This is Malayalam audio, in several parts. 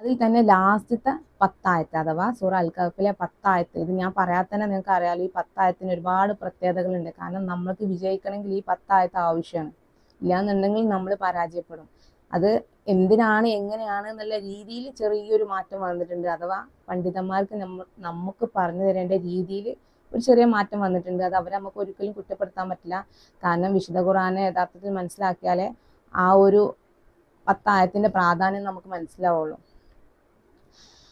അതിൽ തന്നെ ലാസ്റ്റത്തെ പത്തായത്ത് അഥവാ സൂറ അൽ പത്തായത്ത് ഇത് ഞാൻ പറയാതെ തന്നെ നിങ്ങൾക്ക് അറിയാലോ ഈ പത്തായത്തിന് ഒരുപാട് പ്രത്യേകതകളുണ്ട്. കാരണം നമ്മൾക്ക് വിജയിക്കണമെങ്കിൽ ഈ പത്തായത്ത് ആവശ്യമാണ്. ഇല്ലാന്നുണ്ടെങ്കിൽ നമ്മൾ പരാജയപ്പെടും. അത് എന്തിനാണ് എങ്ങനെയാണ് എന്നുള്ള രീതിയിൽ ചെറിയൊരു മാറ്റം വന്നിട്ടുണ്ട്. അഥവാ പണ്ഡിതന്മാർക്ക് നമ്മ നമുക്ക് പറഞ്ഞു തരേണ്ട രീതിയിൽ ഒരു ചെറിയ മാറ്റം വന്നിട്ടുണ്ട്. അത് അവരെ നമുക്ക് ഒരിക്കലും കുറ്റപ്പെടുത്താൻ പറ്റില്ല. കാരണം വിശുദ്ധ ഖുറാനെ യഥാർത്ഥത്തിൽ മനസ്സിലാക്കിയാലേ ആ ഒരു പത്തായത്തിന്റെ പ്രാധാന്യം നമുക്ക് മനസ്സിലാവുള്ളൂ.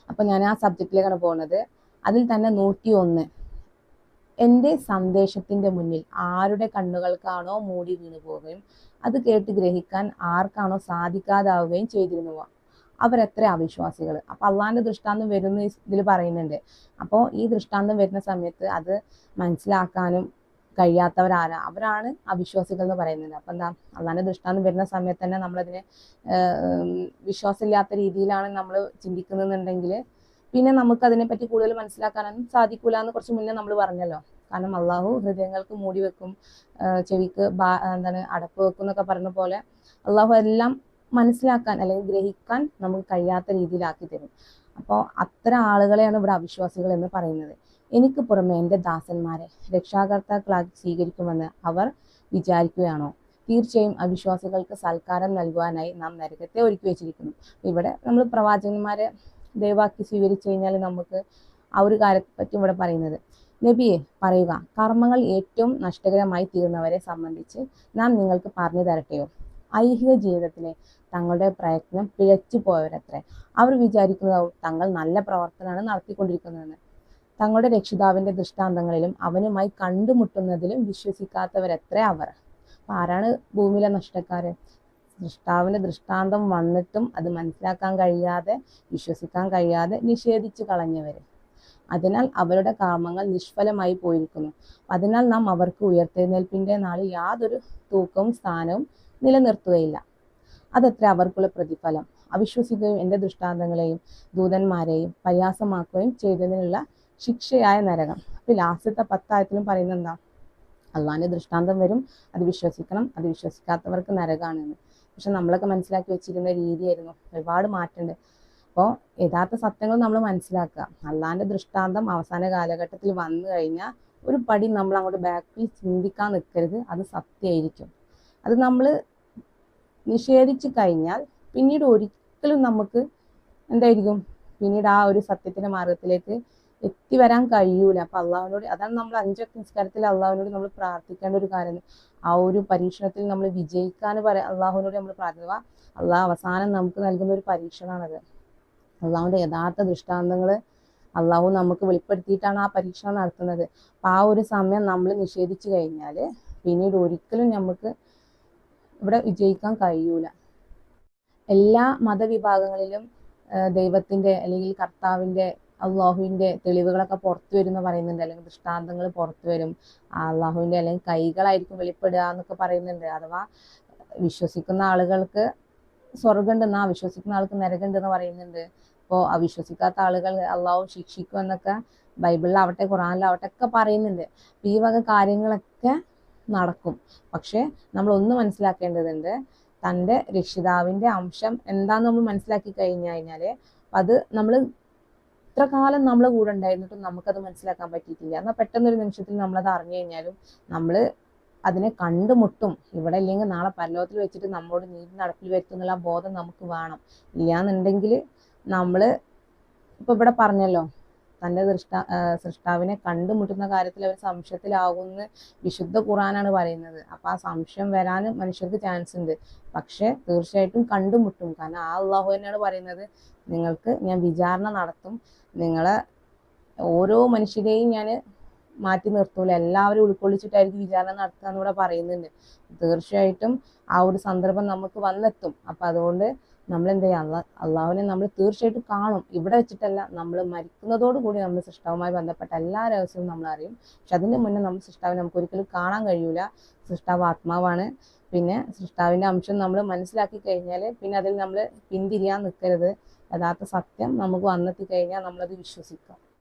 അപ്പം ഞാൻ ആ സബ്ജക്റ്റിലേക്കാണ് പോകുന്നത് അതിൽ തന്നെ നൂറ്റി ഒന്ന് എന്റെ സന്ദേശത്തിന്റെ മുന്നിൽ ആരുടെ കണ്ണുകൾക്കാണോ മൂടി വീണു പോവുകയും അത് കേട്ട് ഗ്രഹിക്കാൻ ആർക്കാണോ സാധിക്കാതാവുകയും ചെയ്തിരുന്നുവോ അവരെത്ര അവിശ്വാസികൾ അപ്പോൾ അള്ളാഹിന്റെ ദൃഷ്ടാന്തം വരുന്ന ഇതിൽ പറയുന്നുണ്ട്. അപ്പോൾ ഈ ദൃഷ്ടാന്തം വരുന്ന സമയത്ത് അത് മനസ്സിലാക്കാനും കഴിയാത്തവരാരാ? അവരാണ് അവിശ്വാസികൾ എന്ന് പറയുന്നത്. അപ്പം എന്താ അള്ളാന്റെ ദൃഷ്ടാന്തം വരുന്ന സമയത്ത് തന്നെ നമ്മളതിനെ വിശ്വാസമില്ലാത്ത രീതിയിലാണ് നമ്മൾ ചിന്തിക്കുന്നതെന്നുണ്ടെങ്കിൽ പിന്നെ നമുക്ക് അതിനെപ്പറ്റി കൂടുതൽ മനസ്സിലാക്കാനൊന്നും സാധിക്കൂല എന്ന് കുറച്ച് മുന്നേ നമ്മൾ പറഞ്ഞല്ലോ. കാരണം അള്ളാഹു ഹൃദയങ്ങൾക്ക് മൂടി വെക്കും ചെവിക്ക് ബാ എന്താണ് അടപ്പ് വെക്കും എന്നൊക്കെ പറഞ്ഞ പോലെ അള്ളാഹു എല്ലാം മനസ്സിലാക്കാൻ അല്ലെങ്കിൽ ഗ്രഹിക്കാൻ നമുക്ക് കഴിയാത്ത രീതിയിലാക്കി തരും. അപ്പോൾ അത്ര ആളുകളെയാണ് ഇവിടെ അവിശ്വാസികൾ എന്ന് പറയുന്നത്. എനിക്ക് പുറമെ എന്റെ ദാസന്മാരെ രക്ഷാകർത്താക്കളാക്കി സ്വീകരിക്കുമെന്ന് അവർ വിചാരിക്കുകയാണോ? തീർച്ചയായും അവിശ്വാസികൾക്ക് സൽക്കാരം നൽകുവാനായി നാം നരകത്തെ ഒരുക്കി വെച്ചിരിക്കുന്നു. ഇവിടെ നമ്മൾ പ്രവാചകന്മാരെ ദയവാക്കി സ്വീകരിച്ചു കഴിഞ്ഞാൽ നമുക്ക് ആ ഒരു കാര്യത്തെ പറ്റി ഇവിടെ പറയുന്നത്. നബിയെ പറയുക കർമ്മങ്ങൾ ഏറ്റവും നഷ്ടകരമായി തീർന്നവരെ സംബന്ധിച്ച് നാം നിങ്ങൾക്ക് പറഞ്ഞു തരട്ടെയോ? ഐഹിക ജീവിതത്തിലെ തങ്ങളുടെ പ്രയത്നം പിഴച്ചു പോയവരത്രേ. അവർ വിചാരിക്കുന്നതാവും തങ്ങൾ നല്ല പ്രവർത്തനമാണ് നടത്തിക്കൊണ്ടിരിക്കുന്നതെന്ന്. തങ്ങളുടെ രക്ഷിതാവിന്റെ ദൃഷ്ടാന്തങ്ങളിലും അവനുമായി കണ്ടുമുട്ടുന്നതിലും വിശ്വസിക്കാത്തവരത്ര അവർ. ആരാണ് ഭൂമിയിലെ നഷ്ടക്കാര്? സൃഷ്ടാവിന്റെ ദൃഷ്ടാന്തം വന്നിട്ടും അത് മനസ്സിലാക്കാൻ കഴിയാതെ വിശ്വസിക്കാൻ കഴിയാതെ നിഷേധിച്ചു കളഞ്ഞവര്. അതിനാൽ അവരുടെ കാമങ്ങൾ നിഷ്ഫലമായി പോയിരിക്കുന്നു. അതിനാൽ നാം അവർക്ക് ഉയർത്തെഴുന്നേൽപ്പിന്റെ നാളിൽ യാതൊരു തൂക്കവും സ്ഥാനവും നിലനിർത്തുകയില്ല. അതത്ര അവർക്കുള്ള പ്രതിഫലം. അവിശ്വസിക്കുകയും എന്റെ ദൃഷ്ടാന്തങ്ങളെയും ദൂതന്മാരെയും പര്യാസമാക്കുകയും ചെയ്തതിനുള്ള ശിക്ഷയായ നരകം. അപ്പൊ ലാസ്റ്റത്തെ പത്തായത്തിലും പറയുന്നത് എന്താ? അള്ളാഹിന്റെ ദൃഷ്ടാന്തം വരും അത് വിശ്വസിക്കണം അത് വിശ്വസിക്കാത്തവർക്ക് നരകാണെന്ന്. പക്ഷെ നമ്മളൊക്കെ മനസ്സിലാക്കി വെച്ചിരുന്ന രീതിയായിരുന്നു. ഒരുപാട് മാറ്റമുണ്ട്. അപ്പോൾ യഥാർത്ഥ സത്യങ്ങൾ നമ്മൾ മനസ്സിലാക്കുക. അള്ളാന്റെ ദൃഷ്ടാന്തം അവസാന കാലഘട്ടത്തിൽ വന്നു കഴിഞ്ഞാൽ ഒരു പടി നമ്മൾ അങ്ങോട്ട് ബാക്കിൽ ചിന്തിക്കാൻ നിൽക്കരുത്. അത് സത്യമായിരിക്കും. അത് നമ്മൾ നിഷേധിച്ചു കഴിഞ്ഞാൽ പിന്നീട് ഒരിക്കലും നമുക്ക് എന്തായിരിക്കും? പിന്നീട് ആ ഒരു സത്യത്തിന്റെ മാർഗത്തിലേക്ക് എത്തിവരാൻ കഴിയൂല. അപ്പൊ അള്ളാഹുവിനോട് അതാണ് നമ്മൾ അഞ്ചു നിസ്കാരത്തിൽ അള്ളാഹുവിനോട് നമ്മൾ പ്രാർത്ഥിക്കേണ്ട ഒരു കാര്യം. ആ ഒരു പരീക്ഷണത്തിൽ നമ്മൾ വിജയിക്കാൻ പറയാം അള്ളാഹുവിനോട് നമ്മൾ പ്രാർത്ഥിക്കുക. അള്ളാഹ് അവസാനം നമുക്ക് നൽകുന്ന ഒരു പരീക്ഷണമാണത് അള്ളാഹുവിന്റെ യഥാർത്ഥ ദൃഷ്ടാന്തങ്ങൾ അള്ളാഹു നമുക്ക് വെളിപ്പെടുത്തിയിട്ടാണ് ആ പരീക്ഷണം നടത്തുന്നത്. അപ്പൊ ആ ഒരു സമയം നമ്മൾ നിഷേധിച്ചു കഴിഞ്ഞാൽ പിന്നീട് ഒരിക്കലും നമുക്ക് ഇവിടെ വിജയിക്കാൻ കഴിയൂല. എല്ലാ മതവിഭാഗങ്ങളിലും ദൈവത്തിന്റെ അല്ലെങ്കിൽ കർത്താവിന്റെ അള്ളാഹുവിന്റെ തെളിവുകളൊക്കെ പുറത്തു വരും എന്ന് പറയുന്നുണ്ട്. അല്ലെങ്കിൽ ദൃഷ്ടാന്തങ്ങൾ പുറത്തു വരും. അള്ളാഹുവിന്റെ അല്ലെങ്കിൽ കൈകളായിരിക്കും വെളിപ്പെടുക എന്നൊക്കെ പറയുന്നുണ്ട്. അഥവാ വിശ്വസിക്കുന്ന ആളുകൾക്ക് സ്വർഗമുണ്ടെന്ന് വിശ്വസിക്കുന്ന ആൾക്ക് നരകമുണ്ടെന്ന് പറയുന്നുണ്ട്. അപ്പോൾ അവിശ്വസിക്കാത്ത ആളുകൾ അള്ളാഹു ശിക്ഷിക്കും എന്നൊക്കെ ബൈബിളിലാവട്ടെ ഖുറാനിലാവട്ടെ ഒക്കെ പറയുന്നുണ്ട്. ഈ വക കാര്യങ്ങളൊക്കെ നടക്കും. പക്ഷെ നമ്മൾ ഒന്ന് മനസ്സിലാക്കേണ്ടതുണ്ട് തന്റെ രക്ഷിതാവിന്റെ അംശം എന്താന്ന് നമ്മൾ മനസ്സിലാക്കി കഴിഞ്ഞു കഴിഞ്ഞാൽ അത് നമ്മൾ ഇത്ര കാലം നമ്മൾ കൂടെ ഉണ്ടായിരുന്നിട്ടും നമുക്കത് മനസ്സിലാക്കാൻ പറ്റിയിട്ടില്ല. എന്നാൽ പെട്ടെന്നൊരു നിമിഷത്തിൽ നമ്മളത് അറിഞ്ഞു കഴിഞ്ഞാലും നമ്മൾ അതിനെ കണ്ടുമുട്ടും. ഇവിടെ ഇല്ലെങ്കിൽ നാളെ പരലോകത്തിൽ വെച്ചിട്ട് നമ്മളോട് നീതി നടപ്പിൽ വരുത്തുന്നുള്ള ബോധം നമുക്ക് വേണം. ഇല്ലാന്നുണ്ടെങ്കിൽ നമ്മൾ ഇപ്പം ഇവിടെ പറഞ്ഞല്ലോ തന്റെ ദൃഷ്ട സൃഷ്ടാവിനെ കണ്ടുമുട്ടുന്ന കാര്യത്തിൽ അവർ സംശയത്തിലാകുമെന്ന് വിശുദ്ധ ഖുറാനാണ് പറയുന്നത്. അപ്പൊ ആ സംശയം വരാനും മനുഷ്യർക്ക് ചാൻസ് ഉണ്ട്. പക്ഷേ തീർച്ചയായിട്ടും കണ്ടുമുട്ടും. കാരണം ആ അള്ളാഹു തന്നെയാണ് പറയുന്നത് നിങ്ങൾക്ക് ഞാൻ വിചാരണ നടത്തും. നിങ്ങളെ ഓരോ മനുഷ്യരെയും ഞാൻ മാറ്റി നിർത്തൂല എല്ലാവരും ഉൾക്കൊള്ളിച്ചിട്ടായിരിക്കും വിചാരണ നടത്തുക എന്നിവിടെ പറയുന്നുണ്ട്. തീർച്ചയായിട്ടും ആ ഒരു സന്ദർഭം നമുക്ക് വന്നെത്തും. അപ്പൊ അതുകൊണ്ട് നമ്മൾ എന്ത് ചെയ്യാം അള്ളാ അള്ളാഹുവിനെ നമ്മൾ തീർച്ചയായിട്ടും കാണും. ഇവിടെ വെച്ചിട്ടല്ല നമ്മൾ മരിക്കുന്നതോട് കൂടി നമ്മൾ സൃഷ്ടാവുമായി ബന്ധപ്പെട്ട എല്ലാ രഹസ്യവും നമ്മൾ അറിയും. പക്ഷെ അതിന് മുന്നേ നമ്മൾ സൃഷ്ടാവിനെ നമുക്ക് ഒരിക്കലും കാണാൻ കഴിയൂല. സൃഷ്ടാവ് ആത്മാവാണ്. പിന്നെ സൃഷ്ടാവിന്റെ അംശം നമ്മൾ മനസ്സിലാക്കി കഴിഞ്ഞാൽ പിന്നെ അതിൽ നമ്മൾ പിന്തിരിയാൻ നിൽക്കരുത് യഥാർത്ഥ സത്യം നമുക്ക് വന്നെത്തി കഴിഞ്ഞാൽ നമ്മളത് വിശ്വസിക്കാം.